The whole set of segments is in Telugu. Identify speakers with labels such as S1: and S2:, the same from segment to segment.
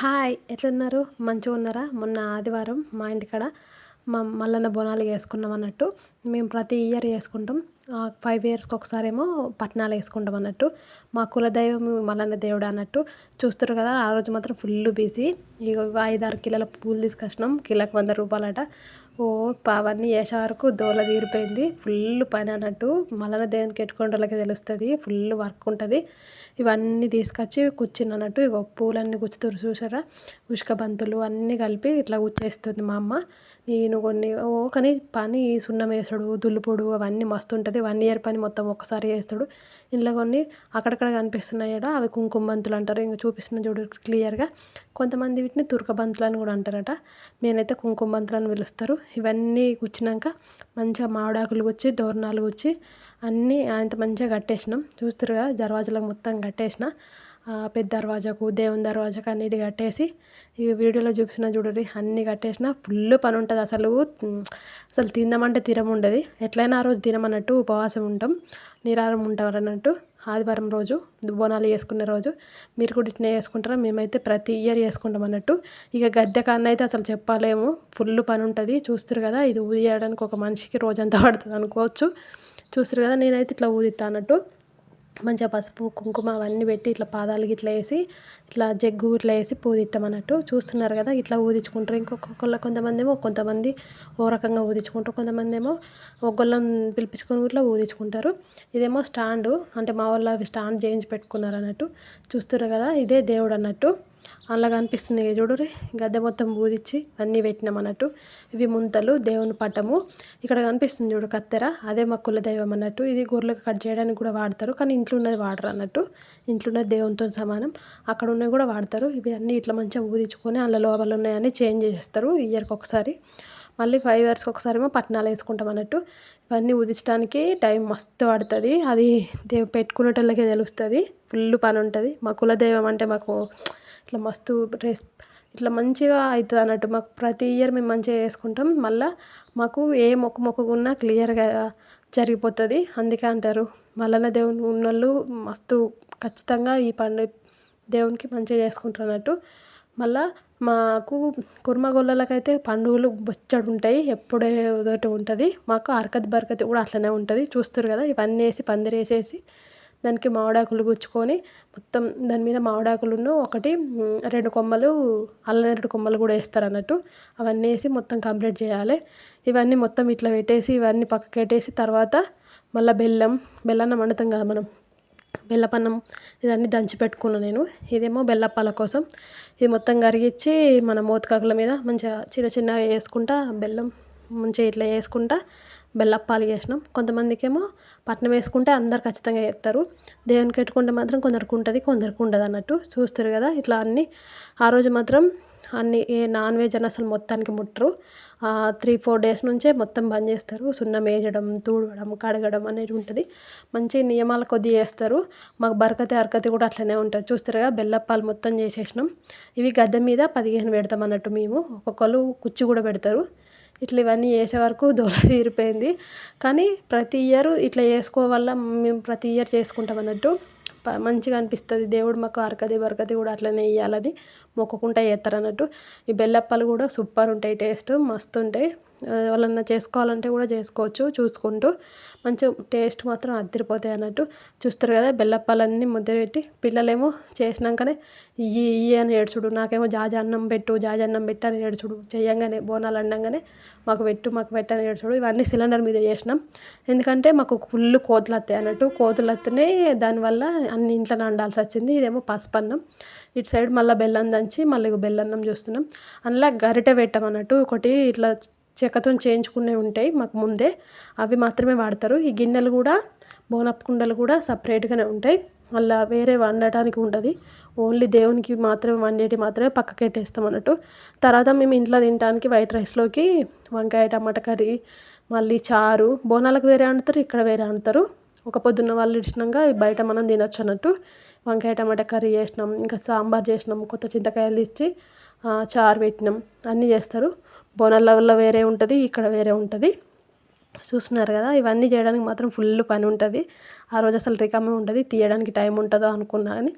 S1: హాయ్ ఎట్లున్నారు? మంచిగా ఉన్నారా? మొన్న ఆదివారం మా ఇంటికాడ మా మల్లన్న బోనాలు వేసుకున్నాం అన్నట్టు. మేము ప్రతి ఇయర్ వేసుకుంటాం ఫైవ్ ఇయర్స్కి ఒకసారి ఏమో పట్నాలు వేసుకుంటాం అన్నట్టు. మా కులదైవం మల్లన్న దేవుడు అన్నట్టు. చూస్తారు కదా ఆ రోజు మాత్రం ఫుల్ బిజీ ఇక ఐదు ఆరు కిలోల పూలు తీసుకొచ్చినాం. కిలోకి వంద రూపాయలట. ఓ అవన్నీ వేసే వరకు దోల తీరిపోయింది. ఫుల్ పని అన్నట్టు. మల్లన్న దేవునికి పెట్టుకునే వాళ్ళకి తెలుస్తుంది. ఫుల్ వర్క్ ఉంటుంది. ఇవన్నీ తీసుకొచ్చి కూర్చుని అన్నట్టు. ఇగో పూలన్నీ గుచ్చుతారు చూసారా ఉష్క బంతులు అన్నీ కలిపి ఇట్లా గుచ్చేస్తుంది మా అమ్మ. నేను కొన్ని ఓ కానీ పని సున్నం వేసుడు దులుపుడు అవన్నీ మస్తు ఉంటుంది వన్ ఇయర్ పని మొత్తం ఒక్కసారి వేస్తాడు ఇంట్లో కొన్ని అక్కడక్కడ కనిపిస్తున్నాయి కదా అవి కుంకుమ బంతులు అంటారు. ఇంకా చూపిస్తున్న చూడు క్లియర్గా కొంతమంది వీటిని తురక బంతులు అని కూడా అంటారట. నేనైతే కుంకుమ బంతులు అని పిలుస్తారు. ఇవన్నీ కూర్చున్నాక మంచిగా మామిడాకులు గుచ్చి దోరణాలు గుచ్చి అన్నీ అంత మంచిగా కట్టేసినాం. చూస్తారు దర్వాజలకు మొత్తం కట్టేసిన. పెద్ద దర్వాజాకు దేవుని దర్వాజాకు అన్నిటి కట్టేసి ఈ వీడియోలో చూపిస్తున్న చూడండి అన్నీ కట్టేసిన ఫుల్ పని ఉంటుంది. అసలు అసలు తిందామంటే తిరం ఉండదు. ఎట్లయినా ఆ రోజు తినమన్నట్టు ఉపవాసం ఉంటాం నిరారం ఉంటాం అన్నట్టు. ఆదివారం రోజు బోనాలు చేసుకునే రోజు మీరు కూడా ఇట్నే చేసుకుంటారా? మేమైతే ప్రతి ఇయర్ చేసుకుంటాం అన్నట్టు. ఇక గద్దె కన్నా అయితే అసలు చెప్పలేము. ఫుల్ పని ఉంటుంది. చూస్తారు కదా ఇది ఊదియడానికి ఒక మనిషికి రోజంతా పడుతుంది అనుకోవచ్చు. చూస్తారు కదా నేనైతే ఇట్లా ఊదిస్తా అన్నట్టు. మంచిగా పసుపు కుంకుమ అవన్నీ పెట్టి ఇట్లా పాదాలకి ఇట్లా వేసి ఇట్లా జగ్గు ఇట్లా వేసి పూదిస్తాం అన్నట్టు. చూస్తున్నారు కదా ఇట్లా ఊదించుకుంటారు. ఇంకొకళ్ళ కొంతమంది ఏమో కొంతమంది ఓ రకంగా ఊదించుకుంటారు. కొంతమంది ఏమో ఒగ్గొల్లం పిలిపించుకొని ఇట్లా ఊదించుకుంటారు. ఇదేమో స్టాండు అంటే మా వాళ్ళు అవి స్టాండ్ చేయించి పెట్టుకున్నారు అన్నట్టు. చూస్తున్నారు కదా ఇదే దేవుడు అన్నట్టు. అలా కనిపిస్తుంది చూడుర్రి. గద్దె మొత్తం బూదిచ్చి అన్నీ పెట్టినాం అన్నట్టు. ఇవి ముంతలు దేవుని పటము. ఇక్కడ కనిపిస్తుంది చూడు కత్తెర. అదే మా కులదైవం అన్నట్టు. ఇది గొర్రెలకు కట్ చేయడానికి కూడా వాడతారు. కానీ ఇంట్లో ఉన్నది వాడరు అన్నట్టు. ఇంట్లో ఉన్నది దేవునితో సమానం. అక్కడ ఉన్నవి కూడా వాడతారు. ఇవి అన్నీ ఇట్లా మంచిగా ఊదించుకొని అందులో లోపల ఉన్నాయని చేంజ్ చేస్తారు ఇయర్కి ఒకసారి. మళ్ళీ ఫైవ్ ఇయర్స్కి ఒకసారి ఏమో పట్నాలు వేసుకుంటాం అన్నట్టు. ఇవన్నీ ఉదించడానికి టైం మస్తు పడుతుంది. అది దేవు పెట్టుకునేటోళ్ళకే తెలుస్తుంది. ఫుల్ పని ఉంటుంది. మా కులదైవం అంటే మాకు ఇట్లా మస్తు రెస్ ఇట్లా మంచిగా అవుతుంది అన్నట్టు. మాకు ప్రతి ఇయర్ మేము మంచిగా చేసుకుంటాం. మళ్ళీ మాకు ఏ మొక్కు మొక్కుకున్నా క్లియర్గా జరిగిపోతుంది. అందుకే అంటారు. మల్లన్న దేవుని ఉన్నోళ్ళు మస్తు ఖచ్చితంగా ఈ పండుగ దేవునికి మంచిగా చేసుకుంటారు అన్నట్టు. మళ్ళీ మాకు కుర్మగొల్లలకైతే పండుగలు బొచ్చడు ఉంటాయి ఎప్పుడే ఒకటి ఉంటుంది. మాకు అరకతి బరకతి కూడా అట్లనే ఉంటుంది. చూస్తారు కదా? ఇవన్నీ వేసి పందిరేసేసి దానికి మామిడాకులు గుచ్చుకొని మొత్తం దాని మీద మామిడాకులును ఒకటి రెండు కొమ్మలు అల్లనేరేడు కొమ్మలు కూడా వేస్తారు అన్నట్టు అవన్నీ వేసి మొత్తం కంప్లీట్ చేయాలి. ఇవన్నీ మొత్తం ఇట్లా పెట్టేసి ఇవన్నీ పక్కకు పెట్టేసి తర్వాత మళ్ళీ బెల్లం బెల్లన్నం వండుతాం కదా మనం. బెల్లపన్నం ఇదన్నీ దంచి పెట్టుకున్నాను నేను. ఇదేమో బెల్లప్పాల కోసం. ఇది మొత్తం కరిగించి మన మోతకాకుల మీద మంచిగా చిన్న చిన్నగా వేసుకుంటా బెల్లం మంచిగా ఇట్లా వేసుకుంటా బెల్లప్పాలు చేసినాం. కొంతమందికి ఏమో పట్నం వేసుకుంటే అందరు ఖచ్చితంగా చేస్తారు. దేవునికి పెట్టుకుంటే మాత్రం కొందరికి ఉంటుంది కొందరికి ఉండదు అన్నట్టు చూస్తారు కదా. ఇట్లా అన్నీ ఆ రోజు మాత్రం అన్ని ఏ నాన్ వెజ్ అని అసలు మొత్తానికి ముట్టరు. త్రీ ఫోర్ డేస్ నుంచే మొత్తం బంద్ చేస్తారు. సున్నం వేయడం తూడవడం కడగడం అనేది ఉంటుంది. మంచి నియమాల కొద్దీ చేస్తారు. మాకు బరకతి అరకతి కూడా అట్లనే ఉంటుంది. చూస్తారుగా బెల్లప్పాలు మొత్తం చేసేసినాం. ఇవి గద్దె మీద పదిహేను పెడతాం అన్నట్టు మేము. ఒక్కొక్కరు కుచ్చి కూడా పెడతారు. ఇట్లా ఇవన్నీ చేసే వరకు దోల తీరిపోయింది. కానీ ప్రతి ఇయర్ ఇట్లా చేసుకోవల్ల మేము ప్రతి ఇయర్ చేసుకుంటాం అన్నట్టు. మంచిగా అనిపిస్తుంది. దేవుడు మాకు అరకది బరకది కూడా అట్లనే వేయాలని మొక్కుకుంటా చేస్తారు అన్నట్టు ఈ బెల్లప్పాలు కూడా సూపర్ ఉంటాయి టేస్ట్ మస్తు ఉంటాయి. ఎవరన్నా చేసుకోవాలంటే కూడా చేసుకోవచ్చు చూసుకుంటూ. మంచిగా టేస్ట్ మాత్రం అద్దరిపోతాయి అన్నట్టు. చూస్తారు కదా బెల్లప్పాలన్నీ ముద్ద పెట్టి పిల్లలేమో చేసినాకనే ఇయ్యి ఇయ్యి అని ఏడ్చుడు. నాకేమో జాజన్నం పెట్టు జాజన్నం పెట్టు అని ఏడ్చుడు. చేయంగానే బోనాలు అండంగానే మాకు పెట్టు మాకు పెట్టని ఏడ్చుడు. ఇవన్నీ సిలిండర్ మీద చేసినాం. ఎందుకంటే మాకు ఫుల్ కోతులు వస్తాయి అన్నట్టు. కోతులు వస్తేనే దానివల్ల అన్ని ఇంట్లో వండాల్సి వచ్చింది. ఇదేమో పసుపన్నం. ఇటు సైడ్ మళ్ళీ బెల్లం దంచి మళ్ళీ బెల్లన్నం చూస్తున్నాం. అందులో గరిటె పెట్టామన్నట్టు ఒకటి ఇట్లా చెక్కతో చేయించుకునేవి ఉంటాయి మాకు ముందే. అవి మాత్రమే వాడతారు. ఈ గిన్నెలు కూడా బోనప్ కుండలు కూడా సపరేట్గానే ఉంటాయి. అలా వేరే వండటానికి ఉండదు. ఓన్లీ దేవునికి మాత్రమే వండేటి మాత్రమే పక్కకి పెట్టేస్తాం అన్నట్టు. తర్వాత మేము ఇంట్లో తినడానికి వైట్ రైస్లోకి వంకాయ టమాటా కర్రీ మళ్ళీ చారు. బోనాలకు వేరే వండుతారు ఇక్కడ వేరే వండుతారు. ఒక పొద్దున్న వాళ్ళు ఇచ్చినాక బయట మనం తినొచ్చు అన్నట్టు. వంకాయ టమాటా కర్రీ చేసినాం ఇంకా సాంబార్ చేసినాం కొత్త చింతకాయలు ఇచ్చి చారు పెట్టినాం. అన్నీ చేస్తారు. బోనాల వేరే ఉంటుంది ఇక్కడ వేరే ఉంటుంది. చూస్తున్నారు కదా ఇవన్నీ చేయడానికి మాత్రం ఫుల్ పని ఉంటుంది. ఆ రోజు అసలు రికమే ఉంటుంది తీయడానికి టైం ఉంటుందో అనుకున్నా కానీ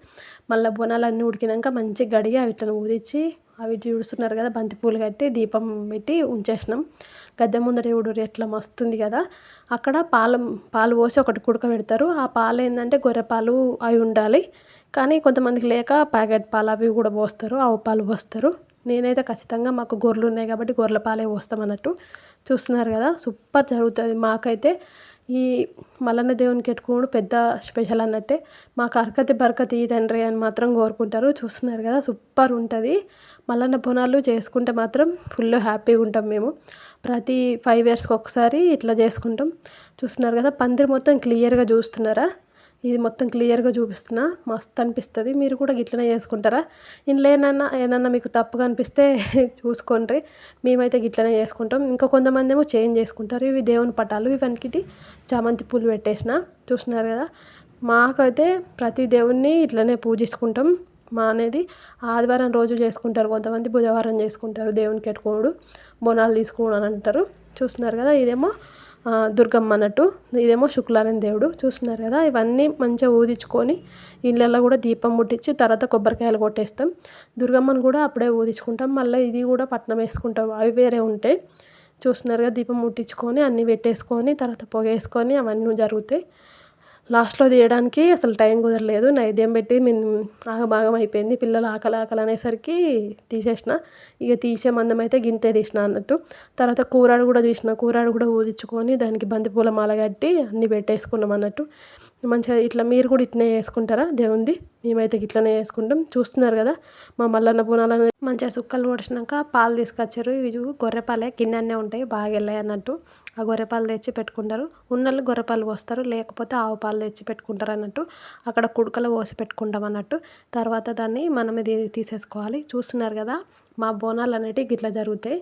S1: మళ్ళీ బోనాలు అన్నీ ఉడికినాక మంచిగా గడిగి అవి ఇట్లా ఊదిచ్చి అవి చూస్తున్నారు కదా బంతిపూలు కట్టి దీపం పెట్టి ఉంచేసినాం. గద్దె ముందర చూడు ఎట్లా మస్తుంది కదా. అక్కడ పాలు పాలు పోసి ఒకటి కుడక పెడతారు. ఆ పాలు ఏంటంటే గొర్రె పాలు అవి ఉండాలి. కానీ కొంతమందికి లేక ప్యాకెట్ పాలు అవి కూడా పోస్తారు ఆవు పాలు పోస్తారు. నేనైతే ఖచ్చితంగా మాకు గొర్రెలు ఉన్నాయి కాబట్టి గొర్రెల పాలే పోస్తాం అన్నట్టు చూస్తున్నారు కదా. సూపర్ జరుగుతుంది మాకైతే. ఈ మల్లన్న దేవునికి ఎట్టుకోవడం పెద్ద స్పెషల్ అన్నట్టే. మాకు అరకతి బరకతి తండ్రి అని మాత్రం కోరుకుంటారు. చూస్తున్నారు కదా సూపర్ ఉంటుంది. మల్లన్న బోనాలు చేసుకుంటే మాత్రం ఫుల్ హ్యాపీగా ఉంటాం మేము. ప్రతి ఫైవ్ ఇయర్స్కి ఒకసారి ఇట్లా చేసుకుంటాం. చూస్తున్నారు కదా పందిరి మొత్తం క్లియర్గా చూస్తున్నారా? ఇది మొత్తం క్లియర్గా చూపిస్తున్నా. మస్తు అనిపిస్తుంది. మీరు కూడా గిట్లనే చేసుకుంటారా? ఇందులో ఏమన్నా మీకు తప్పుగా అనిపిస్తే చూసుకోండి. మేమైతే గిట్లనే చేసుకుంటాం. ఇంకా కొంతమంది ఏమో చేంజ్ చేసుకుంటారు. ఇవి దేవుని పటాలు. ఇవన్నీ చామంతి పూలు పెట్టేసిన. చూస్తున్నారు కదా? మాకైతే ప్రతి దేవుణ్ణి ఇట్లనే పూజించుకుంటాం మా అనేది ఆదివారం రోజు చేసుకుంటారు. కొంతమంది బుధవారం చేసుకుంటారు దేవునికి పెట్టుకోడు బోనాలు తీసుకోడు అని అంటారు. చూస్తున్నారు కదా? ఇదేమో దుర్గమ్మ అన్నట్టు. ఇదేమో శుక్లారాయణ దేవుడు. చూస్తున్నారు కదా ఇవన్నీ మంచిగా ఊదించుకొని ఇళ్ళల్లో కూడా దీపం ముట్టించి తర్వాత కొబ్బరికాయలు కొట్టేస్తాం. దుర్గమ్మను కూడా అప్పుడే ఊదించుకుంటాం. మళ్ళీ ఇది కూడా పట్నం వేసుకుంటాం. అవి వేరే ఉంటాయి చూస్తున్నారు కదా దీపం ముట్టించుకొని అన్నీ పెట్టేసుకొని తర్వాత పొగ వేసుకొని అవన్నీ జరుగుతాయి. లాస్ట్లో తీయడానికి అసలు టైం కుదరలేదు. నైద్యం పెట్టి మేము ఆగభాగం అయిపోయింది. పిల్లలు ఆకలి ఆకలి అనేసరికి తీసేసిన. ఇక తీసే మందం అయితే గింతే తీసిన అన్నట్టు. తర్వాత కూరాడు కూడా తీసిన. కూరాడు కూడా ఊదించుకొని దానికి బంతిపూల మాల కట్టి అన్నీ పెట్టేసుకున్నాం అన్నట్టు. మంచిగా ఇట్లా మీరు కూడా ఇట్లనే చేసుకుంటారా? దేవుంది. మేమైతే ఇట్లనే చేసుకుంటాం. చూస్తున్నారు కదా మా మల్లన్న పూనాలని మంచిగా సుక్కలు పొడిచినాక పాలు తీసుకొచ్చారు. ఇవి గొర్రెపాలే గిన్నెనే ఉంటాయి బాగా వెళ్ళాయి అన్నట్టు. ఆ గొర్రెపాలు తెచ్చి పెట్టుకుంటారు. ఉన్నోళ్ళు గొర్రెపాలు పోస్తారు. లేకపోతే ఆవు పాలు తెచ్చి పెట్టుకుంటారు అన్నట్టు అక్కడ కుడుకలో పోసి పెట్టుకుంటాం అన్నట్టు. తర్వాత దాన్ని మనం ఇది తీసేసుకోవాలి. చూస్తున్నారు కదా మా బోనాలు అనేటివి గిట్లా జరుగుతాయి.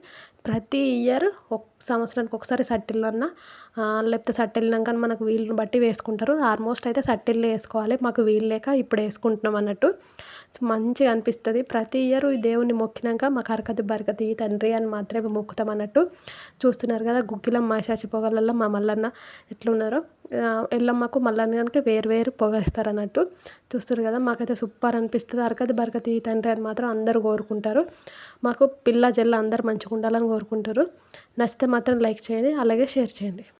S1: ప్రతి ఇయర్ ఒక సంవత్సరానికి ఒకసారి సట్టిల్ లేకపోతే సట్టెళ్ళినాక మనకు వీళ్ళని బట్టి వేసుకుంటారు. ఆల్మోస్ట్ అయితే సట్టిళ్ళు వేసుకోవాలి. మాకు వీలు లేక ఇప్పుడు వేసుకుంటున్నాం అన్నట్టు. మంచిగా అనిపిస్తుంది. ప్రతి ఇయర్ ఈ దేవుని మొక్కినాక మాకు అరకతి బరకతి తండ్రి అని మాత్రమే మొక్కుతాం అన్నట్టు చూస్తున్నారు కదా. గుగ్గిలం మాసాచి పొగలల్లో మా మల్లన్న ఎట్లున్నారో. ఎల్లమ్మకు మల్లన్నకి వేరు వేరు పొగేస్తారు అన్నట్టు చూస్తారు కదా. మాకైతే సూపర్ అనిపిస్తుంది. అరకతి బరకతి తండ్రి అని మాత్రం అందరూ కోరుకుంటారు. మాకు పిల్ల జల్ల అందరు మంచిగా ఉండాలని కోరుకుంటారు. నచ్చితే మాత్రం లైక్ చేయండి అలాగే షేర్ చేయండి.